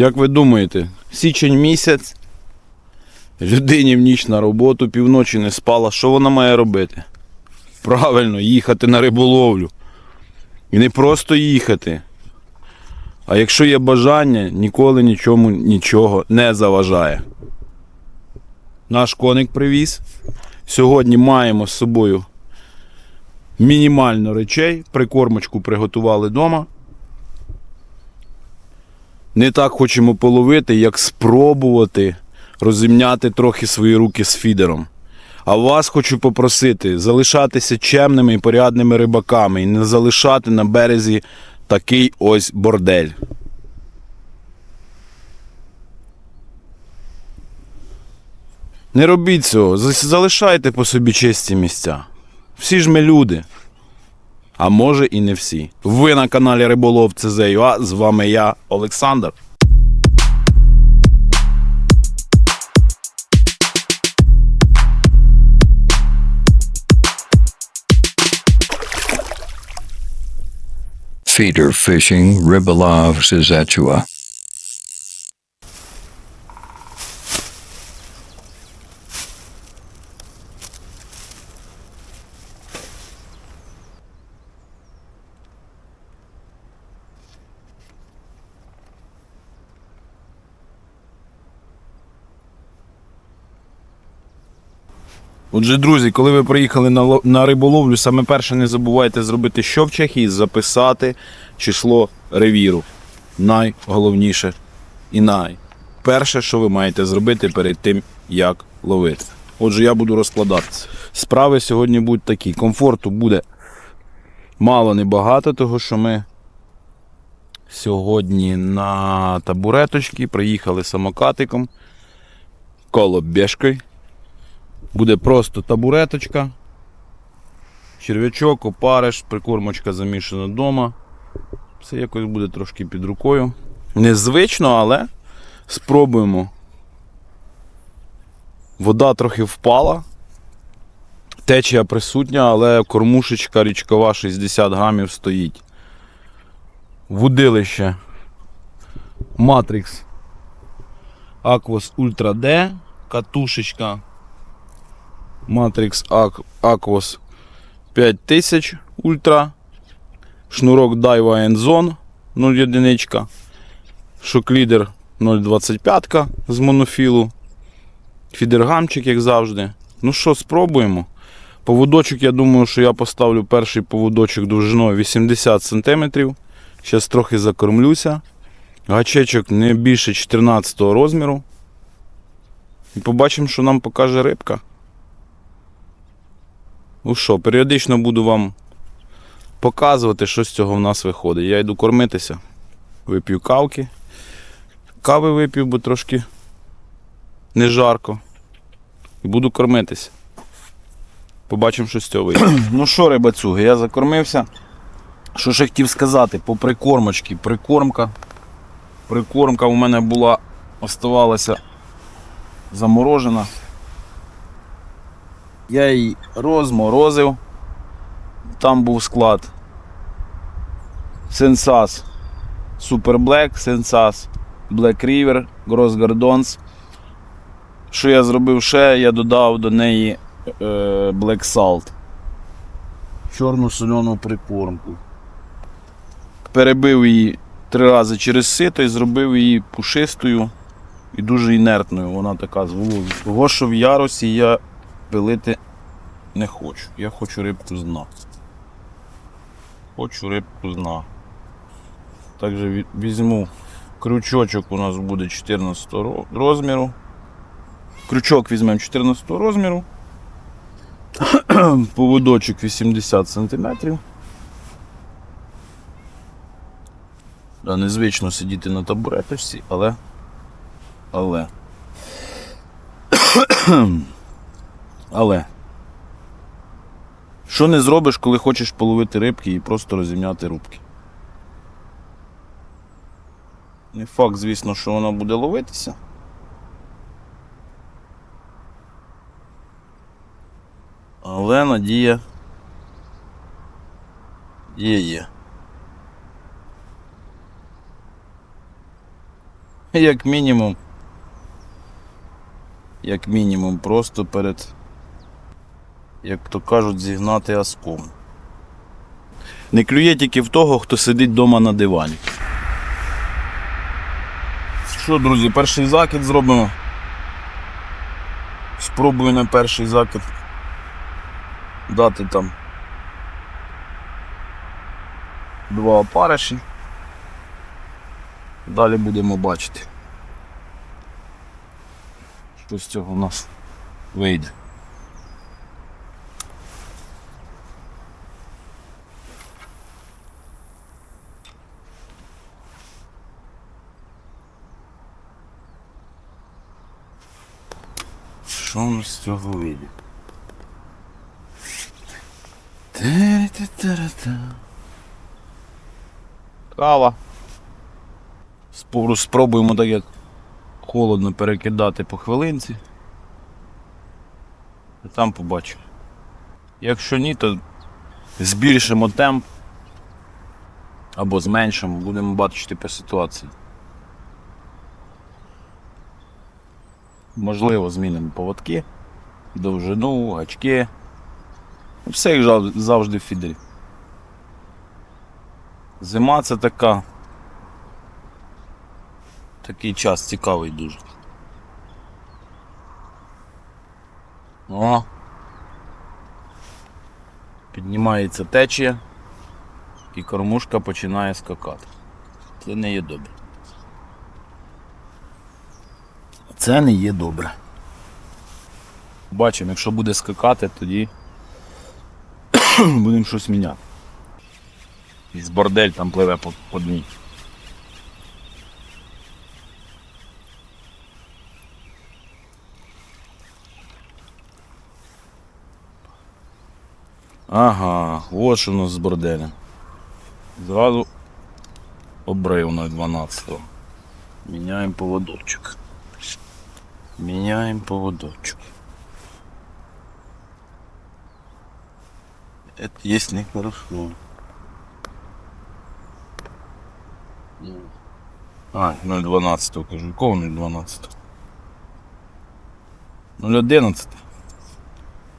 Як ви думаєте, січень місяць, людині в ніч на роботу, півночі не спала, що вона має робити? Правильно, їхати на риболовлю. І не просто їхати. А якщо є бажання, ніколи нічому нічого не заважає. Наш коник привіз. Сьогодні маємо з собою мінімально речей. Прикормочку приготували вдома. Не так хочемо половити, як спробувати розімняти трохи свої руки з фідером. А вас хочу попросити залишатися чемними і порядними рибаками і не залишати на березі такий ось бордель. Не робіть цього, залишайте по собі чисті місця. Всі ж ми люди. А може і не всі. Ви на каналі Риболов ЦЗЮА, з вами я, Олександр. Feeder fishing, Ribolov Sizetua. Отже, друзі, коли ви приїхали на, на риболовлю, саме перше не забувайте зробити, що в Чехії, записати число ревіру. Найголовніше і найперше, що ви маєте зробити перед тим, як ловити. Отже, я буду розкладатися. Справи сьогодні будуть такі. Комфорту буде мало не багато, того що ми сьогодні на табуреточки приїхали самокатиком, колобєшкою. Буде просто табуреточка, черв'ячок, опариш, прикормочка замішана вдома. Все якось буде трошки під рукою. Незвично, але спробуємо. Вода трохи впала. Течія присутня, але кормушечка річкова 60 грамів стоїть. Вудилище Matrix Aquos Ultra D. Катушечка Matrix Aquos 5000 Ultra. Шнурок Daiwa Enzone 0,1. Шоклідер 0,25 з монофілу. Фідергамчик, як завжди. Ну що, спробуємо. Поводочок, я думаю, що я поставлю перший поводочок довжиною 80 см. Зараз трохи закормлюся. Гачечок не більше 14 розміру. І побачимо, що нам покаже рибка. Ну що, періодично буду вам показувати, що з цього в нас виходить. Я йду кормитися, вип'ю кавки. Кави вип'ю, бо трошки не жарко. І буду кормитися. Побачимо, що з цього вийде. ну що, рибацюги, я закормився. Що ще хотів сказати, по прикормочці. Прикормка. Прикормка у мене була, оставалася заморожена. Я її розморозив. Там був склад Sensas Super Black, Sensas Black River, Gross Gardons. Що я зробив ще? Я додав до неї е, Black Salt. Чорну соляну прикормку. Перебив її три рази через сито і зробив її пушистою і дуже інертною. Вона така з. Того, що в яросі я пилити не хочу. Я хочу рибку з дна. Хочу рибку з дна. Також візьму крючочок у нас буде 14 розміру. Крючок візьмемо 14 розміру. Поводочок 80 см. Да, незвично сидіти на табуреточці, але. Але. Але. Що не зробиш, коли хочеш половити рибки і просто розімняти рубки? Не факт, звісно, що вона буде ловитися. Але надія є є. як мінімум. Як мінімум, просто перед, як то кажуть, зігнати аском. Не клює тільки в того, хто сидить вдома на дивані. Що, друзі, перший закид зробимо. Спробую на перший закид дати там два опариші. Далі будемо бачити. Що з цього у нас вийде. З цього вийде? Кава. Спору спробуємо так як холодно перекидати по хвилинці. А там побачимо. Якщо ні, то збільшимо темп або зменшимо, будемо бачити по ситуації. Можливо, змінимо поводки, довжину, гачки. Все як завжди в фідері. Зима це така. Такий час цікавий дуже. О. Піднімається течія і кормушка починає скакати. Це не є добре. Це не є добре. Бачимо, якщо буде скакати, тоді будемо щось міняти. Із бордель там пливе по, по дні. Ага, от що у нас з борделем. Зразу обрив на 12-го. Міняємо поводочок. Міняємо поводочок. Это есть нехорошо. А, 0,12 кажу. Кого 0,12? 0,11.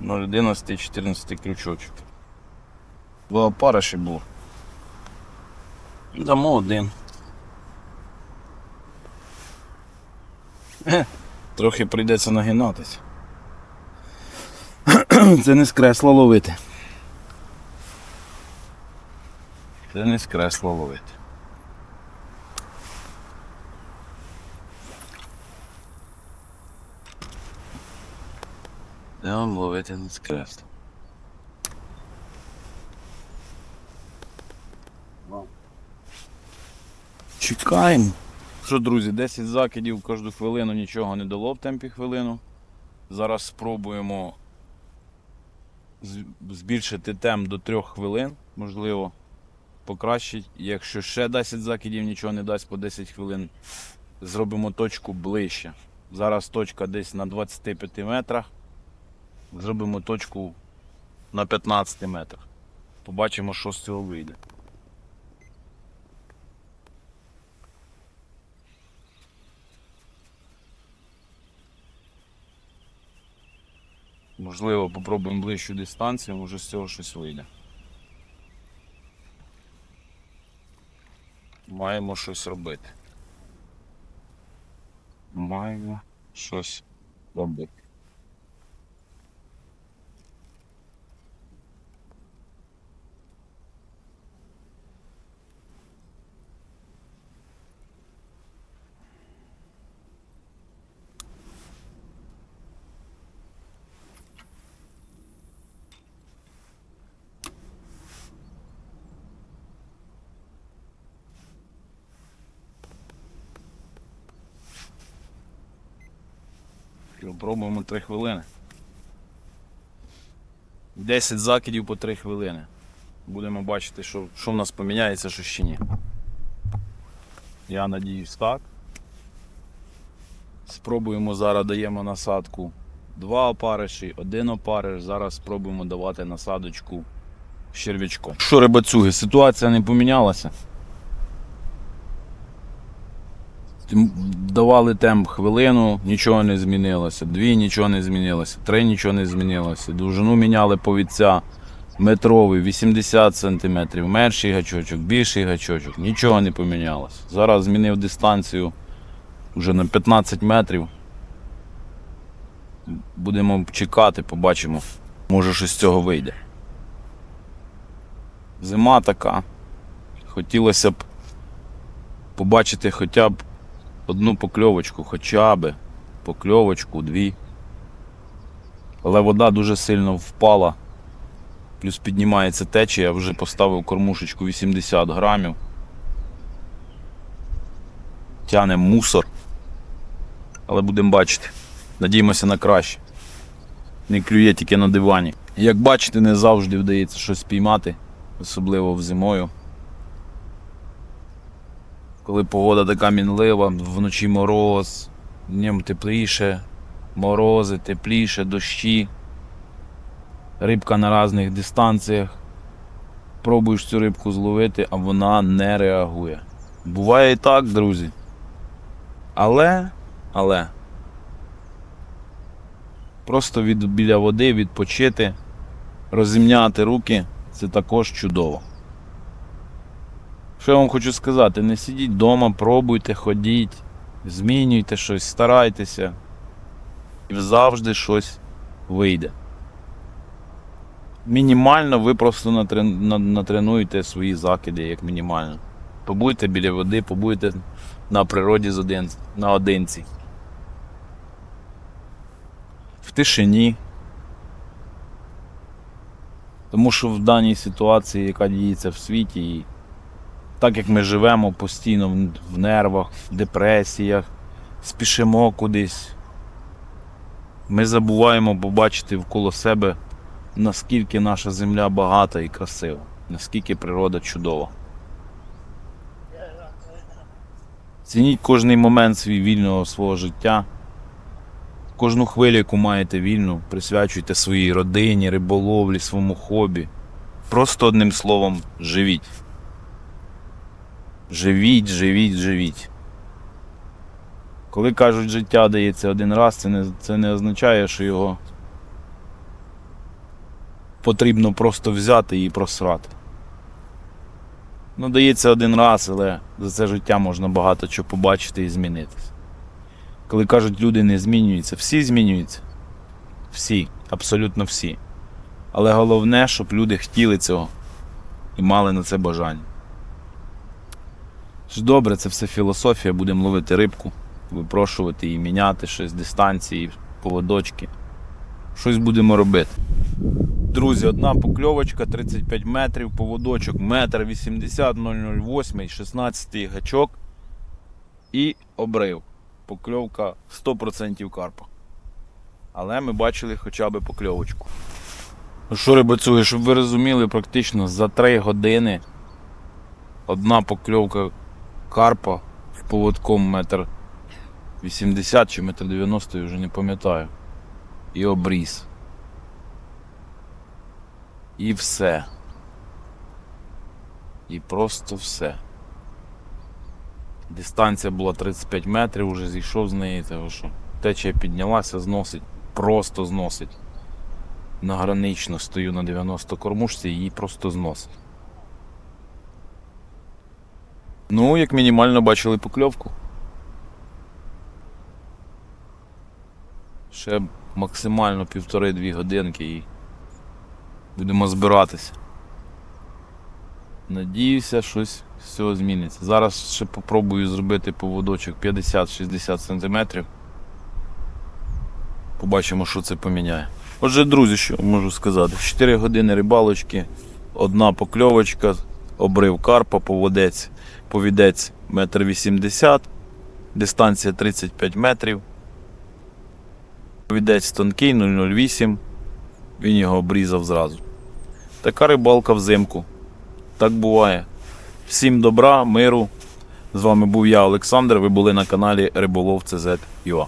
0,11 і 14 крючочок. Два опариші було. Дамо один. Трохи прийдеться нагинатись. Це не з кресла ловити. Це не з кресла ловити. Де вам ловити не з кресла? Чекаємо. Що, друзі, 10 закидів кожну хвилину нічого не дало в темпі хвилину. Зараз спробуємо збільшити темп до 3 хвилин, можливо, покращить. Якщо ще 10 закидів нічого не дасть по 10 хвилин, зробимо точку ближче. Зараз точка десь на 25 метрах. Зробимо точку на 15 метрах. Побачимо, що з цього вийде. Можливо, попробуємо ближчу дистанцію, може з цього щось вийде. Маємо щось робити. Маємо щось робити. Пробуємо 3 хвилини. 10 закидів по 3 хвилини. Будемо бачити, що, що в нас поміняється, що ще ні. Я надіюсь так. Спробуємо зараз даємо насадку два опариші, один опариш. Зараз спробуємо давати насадочку черв'ячком. Що, рибацюги, ситуація не помінялася. Тим- Давали темп хвилину, нічого не змінилося. Дві нічого не змінилося, три нічого не змінилося. Довжину міняли повідця метровий 80 см, менший гачочок, більший гачочок, нічого не помінялося. Зараз змінив дистанцію вже на 15 метрів. Будемо чекати, побачимо. Може щось з цього вийде. Зима така. Хотілося б побачити хоча б одну покльовочку, хоча б покльовочку, дві. Але вода дуже сильно впала. Плюс піднімається течія, вже поставив кормушечку 80 грамів. Тяне мусор. Але будемо бачити. Надіємося на краще. Не клює тільки на дивані. Як бачите, не завжди вдається щось піймати, особливо в зимою. Коли погода така мінлива, вночі мороз, днем тепліше, морози, тепліше, дощі. Рибка на різних дистанціях. Пробуєш цю рибку зловити, а вона не реагує. Буває і так, друзі. Але, але. Просто від, біля води відпочити, розімняти руки це також чудово. Що я вам хочу сказати, не сидіть вдома, пробуйте, ходіть, змінюйте щось, старайтеся. І завжди щось вийде. Мінімально ви просто натренуєте свої закиди, як мінімально. Побудьте біля води, побудьте на природі з один, наодинці. В тишині. Тому що в даній ситуації, яка діється в світі, так як ми живемо постійно в- нервах, в депресіях, спішимо кудись, ми забуваємо побачити навколо себе, наскільки наша земля багата і красива, наскільки природа чудова. Цініть кожний момент свій вільного свого життя. Кожну хвилю, яку маєте вільну, присвячуйте своїй родині, риболовлі, своєму хобі. Просто одним словом, живіть. Живіть, живіть, живіть. Коли кажуть, життя дається один раз, це не, це не означає, що його потрібно просто взяти і просрати. Ну, дається один раз, але за це життя можна багато чого побачити і змінитися. Коли кажуть, люди не змінюються, всі змінюються. Всі, абсолютно всі. Але головне, щоб люди хотіли цього і мали на це бажання. Добре, це все філософія, будемо ловити рибку, випрошувати її, міняти щось, дистанції, поводочки. Щось будемо робити. Друзі, одна покльовочка 35 метрів, поводочок 1,80 м, 008, 16 гачок і обрив. Покльовка 100% карпа. Але ми бачили хоча б покльовочку. Ну що, рибацюги, щоб ви розуміли, практично за 3 години одна покльовка карпа поводком метр 80 чи метр 90, я вже не пам'ятаю. І обріз. І все. І просто все. Дистанція була 35 метрів, уже зійшов з неї, того що течія піднялася, зносить, просто зносить. Награнично стою на 90 кормушці і її просто зносить. Ну, як мінімально бачили покльовку. Ще максимально півтори-дві годинки і будемо збиратися. Надіюся, щось з цього зміниться. Зараз ще попробую зробити поводочок 50-60 см. Побачимо, що це поміняє. Отже, друзі, що можу сказати? 4 години рибалочки, одна покльовочка, обрив карпа, поводець, повідець 1,80 м, дистанція 35 метрів. Повідець тонкий 0,08. Він його обрізав зразу. Така рибалка взимку. Так буває. Всім добра, миру. З вами був я, Олександр. Ви були на каналі Риболов CZ.ua.